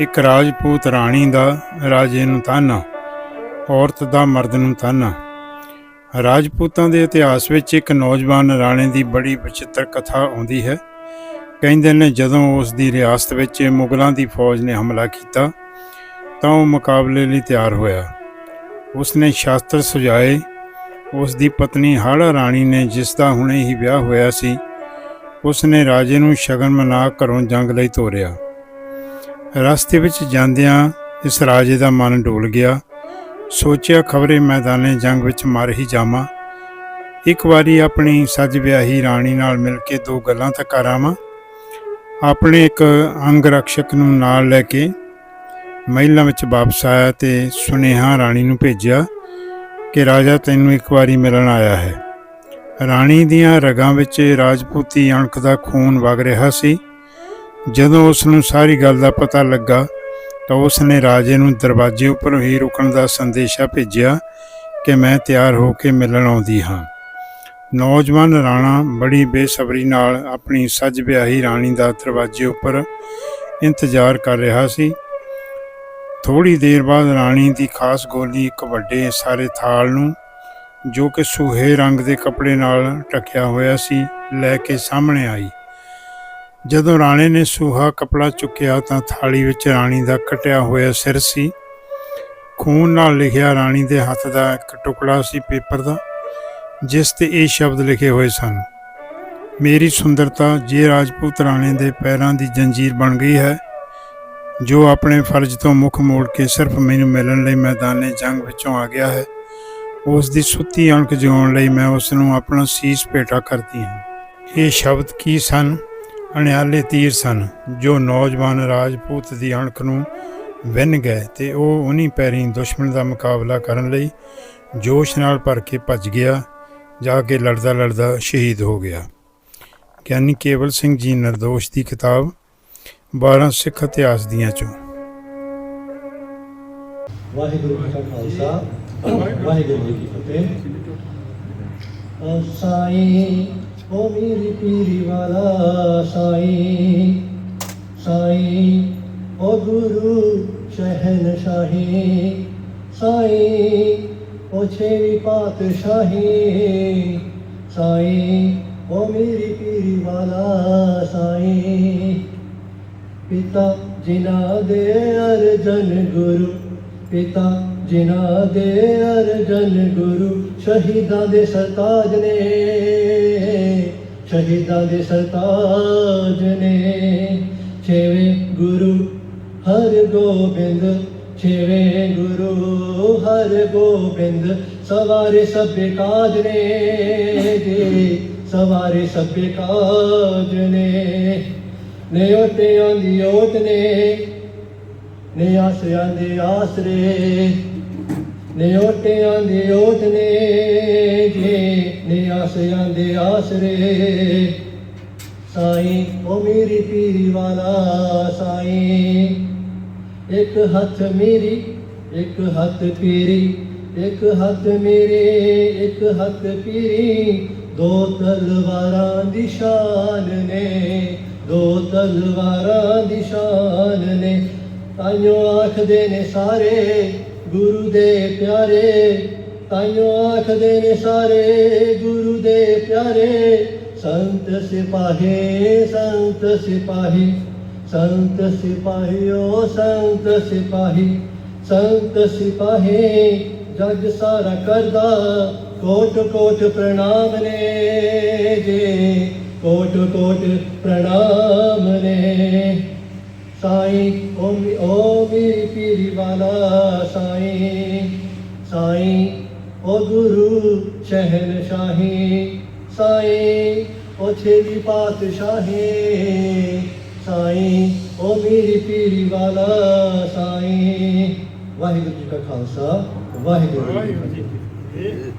ਇੱਕ ਰਾਜਪੂਤ ਰਾਣੀ ਦਾ ਰਾਜੇ ਨੂੰ ਤਾਨਾ, ਔਰਤ ਦਾ ਮਰਦ ਨੂੰ ਤਾਨਾ। ਰਾਜਪੂਤਾਂ ਦੇ ਇਤਿਹਾਸ ਵਿੱਚ ਇੱਕ ਨੌਜਵਾਨ ਰਾਣੇ ਦੀ ਬੜੀ ਵਿਚਿੱਤਰ ਕਥਾ ਆਉਂਦੀ ਹੈ। ਕਹਿੰਦੇ ਨੇ, ਜਦੋਂ ਉਸ ਦੀ ਰਿਆਸਤ ਵਿੱਚ ਮੁਗਲਾਂ ਦੀ ਫੌਜ ਨੇ ਹਮਲਾ ਕੀਤਾ, ਤਾਂ ਉਹ ਮੁਕਾਬਲੇ ਲਈ ਤਿਆਰ ਹੋਇਆ। ਉਸ ਨੇ ਸ਼ਾਸਤਰ ਸੁਝਾਏ। ਉਸ ਦੀ ਪਤਨੀ ਹਾੜਾ ਰਾਣੀ ਨੇ, ਜਿਸ ਦਾ ਹੁਣੇ ਹੀ ਵਿਆਹ ਹੋਇਆ ਸੀ, ਉਸ ਨੇ ਰਾਜੇ ਨੂੰ ਸ਼ਗਨ ਮਨਾ ਘਰੋਂ ਜੰਗ ਲਈ ਤੋਰਿਆ। ਰਸਤੇ ਵਿੱਚ ਜਾਂਦਿਆਂ ਇਸ ਰਾਜੇ ਦਾ ਮਨ ਡੋਲ ਗਿਆ। ਸੋਚਿਆ, ਖਬਰੇ ਮੈਦਾਨੇ ਜੰਗ ਵਿੱਚ ਮਰ ਹੀ ਜਾਵਾਂ। ਇੱਕ ਵਾਰੀ ਆਪਣੀ ਸੱਜ ਵਿਆਹੀ ਰਾਣੀ ਨਾਲ ਮਿਲ ਕੇ ਦੋ ਗੱਲਾਂ ਤਾਂ ਕਰਾਵਾਂ ਆਪਣੇ ਇੱਕ ਅੰਗ ਰਕਸ਼ਕ ਨੂੰ ਨਾਲ ਲੈ ਕੇ ਮਹਿਲਾਂ ਵਿੱਚ ਵਾਪਸ ਆਇਆ ਤੇ ਸੁਨੇਹਾ ਰਾਣੀ ਨੂੰ ਭੇਜਿਆ ਕਿ ਰਾਜਾ, ਤੈਨੂੰ ਇੱਕ ਵਾਰੀ ਮਿਲਣ ਆਇਆ ਹੈ। ਰਾਣੀ ਦੀਆਂ ਰਗਾਂ ਵਿੱਚ ਰਾਜਪੂਤੀ ਅਣਖ ਦਾ ਖੂਨ ਵਗ ਰਿਹਾ ਸੀ। ਜਦੋਂ ਉਸ ਨੂੰ ਸਾਰੀ ਗੱਲ ਦਾ ਪਤਾ ਲੱਗਾ ਤਾਂ ਉਸ ਨੇ ਰਾਜੇ ਨੂੰ ਦਰਵਾਜ਼ੇ ਉੱਪਰ ਹੀ ਰੁਕਣ ਦਾ ਸੰਦੇਸ਼ਾ ਭੇਜਿਆ ਕਿ ਮੈਂ ਤਿਆਰ ਹੋ ਕੇ ਮਿਲਣ ਆਉਂਦੀ ਹਾਂ। ਨੌਜਵਾਨ ਰਾਣਾ ਬੜੀ ਬੇਸਬਰੀ ਨਾਲ ਆਪਣੀ ਸੱਜ ਵਿਆਹੀ ਰਾਣੀ ਦਾ ਦਰਵਾਜ਼ੇ ਉੱਪਰ ਇੰਤਜ਼ਾਰ ਕਰ ਰਿਹਾ ਸੀ। ਥੋੜੀ ਦੇਰ ਬਾਅਦ ਰਾਣੀ ਦੀ ਖਾਸ ਗੋਲੀ ਇੱਕ ਵੱਡੇ ਸਾਰੇ ਥਾਲ ਨੂੰ, ਜੋ ਕਿ ਸੁਹੇ ਰੰਗ ਦੇ ਕੱਪੜੇ ਨਾਲ ਢੱਕਿਆ ਹੋਇਆ ਸੀ, ਲੈ ਕੇ ਸਾਹਮਣੇ ਆਈ। ਜਦੋਂ ਰਾਣੇ ਨੇ ਸੂਹਾ ਕਪੜਾ ਚੁੱਕਿਆ ਤਾਂ ਥਾਲੀ ਵਿੱਚ ਰਾਣੀ ਦਾ ਕਟਿਆ ਹੋਇਆ ਸਿਰ ਸੀ। ਖੂਨ ਨਾਲ ਲਿਖਿਆ ਰਾਣੀ ਦੇ ਹੱਥ ਦਾ ਇੱਕ ਟੁਕੜਾ ਸੀ ਪੇਪਰ ਦਾ, ਜਿਸ ਤੇ ਇਹ ਸ਼ਬਦ ਲਿਖੇ ਹੋਏ ਸਨ, ਮੇਰੀ ਸੁੰਦਰਤਾ ਜੇ ਰਾਜਪੂਤ ਰਾਣੇ ਦੇ ਪੈਰਾਂ ਦੀ ਜੰਜੀਰ ਬਣ ਗਈ ਹੈ, ਜੋ ਆਪਣੇ ਫਰਜ਼ ਤੋਂ ਮੁਖ ਮੋੜ ਕੇ ਸਿਰਫ ਮੈਨੂੰ ਮਿਲਣ ਲਈ ਮੈਦਾਨੇ ਜੰਗ ਵਿੱਚੋਂ ਆ ਗਿਆ ਹੈ, ਉਸ ਦੀ ਸੁੱਤੀ ਅਣਖ ਜਿਉਣ ਲਈ ਮੈਂ ਉਸ ਨੂੰ ਆਪਣਾ ਸੀਸ ਭੇਟਾ ਕਰਦੀ ਹਾਂ। ਇਹ ਸ਼ਬਦ ਕੀ ਸਨ? ਅਣਿਆਲੇ ਤੀਰ ਸਨ, ਜੋ ਨੌਜਵਾਨ ਰਾਜਪੂਤ ਦੀ ਅਣਖ ਨੂੰ ਵਿੰਨ ਗਏ ਤੇ ਉਹ ਉਨੀ ਪੈਰੀਂ ਦੁਸ਼ਮਣ ਦਾ ਮੁਕਾਬਲਾ ਕਰਨ ਲਈ ਜੋਸ਼ ਨਾਲ ਭਰ ਕੇ ਭੱਜ ਗਿਆ, ਜਾ ਕੇ ਲੜਦਾ ਲੜਦਾ ਸ਼ਹੀਦ ਹੋ ਗਿਆ। ਗਿਆਨੀ ਕੇਵਲ ਸਿੰਘ ਜੀ ਨਿਰਦੋਸ਼ ਦੀ ਕਿਤਾਬ 12 ਸਿੱਖ ਇਤਿਹਾਸ ਦੀਆਂ ਚੋਂ। ਵਾਹਿਗੁਰੂ ਜੀ ਕਾ ਖਾਲਸਾ, ਵਾਹਿਗੁਰੂ ਜੀ ਕੀ ਫਤਿਹ। ਸਾਈਂ ਓ ਮੇਰੀ ਪੀਰੀ ਵਾਲਾ ਸਾਈਂ ਸਾਈਂ ਓ ਗੁਰੂ ਸ਼ਹਿਨ ਸ਼ਾਹੀ ਸਾਈਂ ਓ ਛੇਵੀਂ ਪਾਤਸ਼ਾਹੀ ਸਾਈਂ ਓ ਮੇਰੀ ਪੀਰੀ ਵਾਲਾ ਸਾਈਂ ਪਿਤਾ ਜਿਨ੍ਹਾਂ ਦੇ ਅਰਜਨ ਗੁਰੂ ਪਿਤਾ ਜਿਨ੍ਹਾਂ ਦੇ ਅਰਜਨ ਗੁਰੂ ਸ਼ਹੀਦਾਂ ਦੇ ਸਰਤਾਜ ਨੇ, ਸ਼ਹੀਦਾਂ ਦੇ ਸਰਤਾਜ ਨੇ। ਛੇਵੇਂ ਗੁਰੂ ਹਰ ਗੋਬਿੰਦ ਛੇਵੇਂ ਗੁਰੂ ਹਰ ਗੋਬਿੰਦ ਸਵਾਰੇ ਸਭੇ ਕਾਜ ਨੇ ਜੀ, ਸਵਾਰੇ ਸਭੇ ਕਾਜ ਨੇ। ਨੇ ਓਟਿਆਂ ਦੀ ਓਟ ਨੇ ਨੇ ਆਸਰਿਆਂ ਦੇ ਆਸਰੇ। ਨੇ ਓਟਿਆਂ ਦੇ ਓਟ ਨੇ ਜੀ ਨੇ ਦੇ ਆਸਰੇ। ਸਾਈਂ ਉਹ ਮੇਰੀ ਪੀਰੀ ਵਾਲਾ ਸਾਈਂ। ਇੱਕ ਹੱਥ ਮੇਰੀ, ਇੱਕ ਹੱਥ ਪੀਰੀ ਇੱਕ ਹੱਥ ਮੇਰੇ, ਇੱਕ ਹੱਥ ਪੀਰੀ ਦੋ ਤਲਵਾਰਾਂ ਦੀ ਸ਼ਾਨ ਨੇ, ਦੋ ਤਲਵਾਰਾਂ ਦੀ ਸ਼ਾਨ ਨੇ। ਤਾਈਓ ਆਖਦੇ ਨੇ ਸਾਰੇ ਗੁਰੂ ਦੇ ਪਿਆਰੇ, ਤਾਈਓ ਆਖਦੇ ਨੇ ਸਾਰੇ, ਗੁਰੂ ਦੇ ਪਿਆਰੇ, ਸੰਤ ਸਿਪਾਹੀ ਸੰਤ ਸਿਪਾਹੀ, ਸੰਤ ਸਿਪਾਹੀਓ, ਸੰਤ ਸਿਪਾਹੀ ਸੰਤ ਸਿਪਾਹੀ, ਜੱਜ ਸਾਰਾ ਕਰਦਾ ਕੋਟ ਕੋਟ ਪ੍ਰਣਾਮ ਨੇ ਜੇ ਕੋਟ ਕੋਟ ਪ੍ਰਣਾਮ ਨੇ। ਸਾਈਂ ਓ ਮੀ- ਓ ਮੇਰੀ ਪੀਰੀ ਵਾਲਾ ਸਾਈਂ ਸਾਈਂ, ਓ ਗੁਰੂ ਸ਼ਹਿਨ ਸ਼ਾਹੀ, ਸਾਈਂ, ਓ ਛੇਵੀਂ ਪਾਤਸ਼ਾਹੀ, ਸਾਈਂ, ਓ ਮੇਰੀ ਪੀਰੀ ਵਾਲਾ ਸਾਈਂ। ਵਾਹਿਗੁਰੂ ਜੀ ਕਾ ਖਾਲਸਾ ਵਾਹਿਗੁਰੂ ਜੀ ਕੀ ਫਤਿਹ।